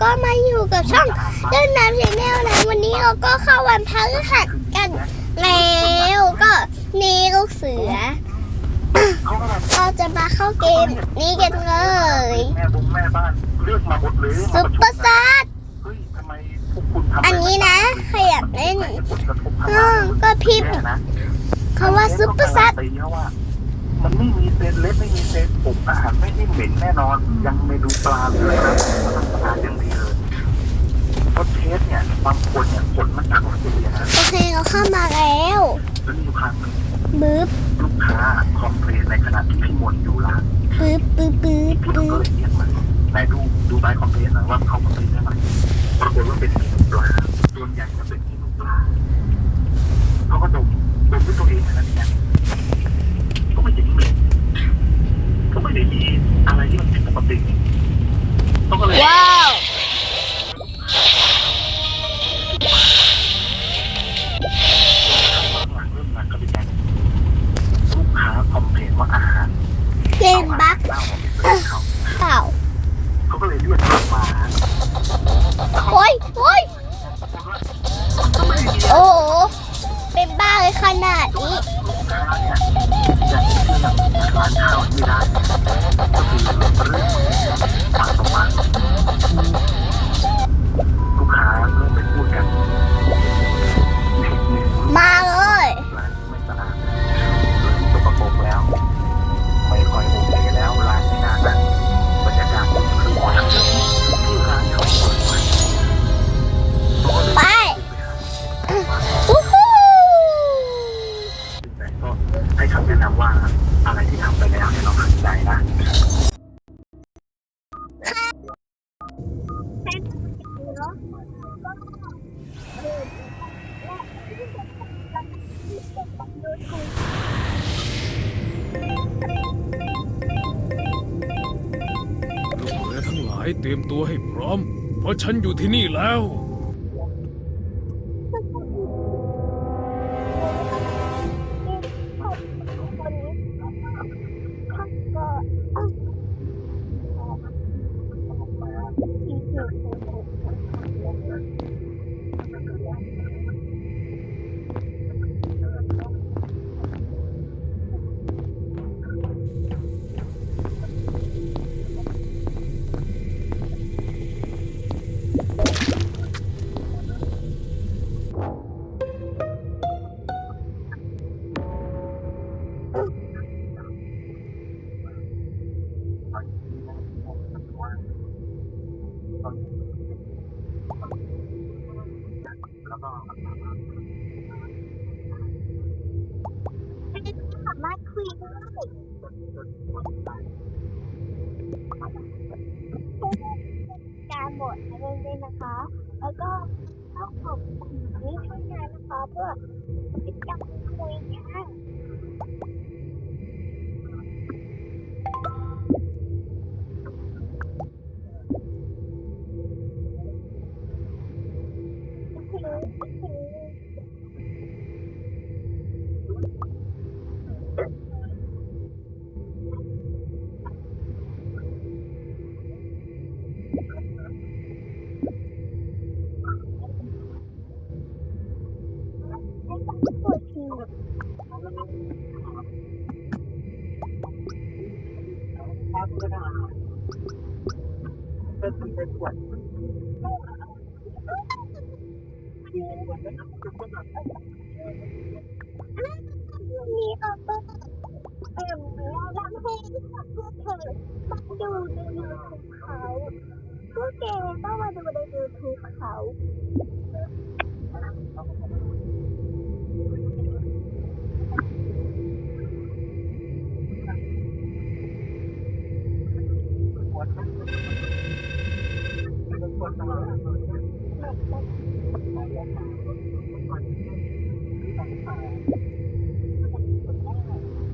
ก็มาอยู่กับช่องเล่นน้ำชแนลนะวันนี้เราก็เข้าวันพฤหัสกันแล้วก็นี่ลูกเสือ เราจะมาเข้าเกมนี้กันเลยซุปเปอร์ซัดอันนี้นะใครอยากเล่นก็พิมพ์คำว่าซุปเปอร์ซัดมันไม่มีเศษเล็บไม่มีเศษผมอาหารไม่ได้เหม็นแน่นอน ยังเมนูปลาเลยนะ ขณะที่พี่มนต์อยู่ร้านบึ๊บบึ๊บบึ๊บพี่บึ๊ก็บเลยเรียกมันไหนดูดูใบคอมเพลนหน่อยว่าเขาคอมเพลนได้ไหมปรากฏว่าเป็นเมนูปลาส่วนใหญ่จะเป็นเมนูปลาเขาก็ดมดมด้วยตัวเองนะเนี่ยก็ไม่เห็นเหม็นก็ไม่ได้มีอะไรที่มันผิดปกติเขาก็เลย ว้าว หลังเริ่มหนักก็เป็นการลูกค้าคอมเพลนว่าอาหาร เกมบั๊ก เล่าของเขา เปล่า เขาก็เลยเรียกกลับมา โอ้ ยโอ้ยโอ้โหเป็นบ้าเลยขนาดนี้ร้านี่ยจะเชื่ร้านข้าวไม่ได้ก็คือเรื่องปากต่อปากลู คำแนะนำว่าอะไรที่ทำไปแล้วเนี่ยเราขัดใจนะลูกเรือทั้งหลายเตรียมตัวให้พร้อม เพราะฉันอยู่ที่นี่แล้ว แล้วก็สามารถคุยได้การบทอะไรเลยนะคะ แล้วก็ต้องขอบคุณที่ช่วยงานนะคะเพื่อเป็นการคุยกัน ปวดฉี่เป็นเป็นขวดมีออโต้เอ็มแล้วลำเพลงกับพวกเธอมาดูในยูทูบเขาพวกแกต้องมาดูในยูทูบเขา ขวดเป็นขวดตลอดเ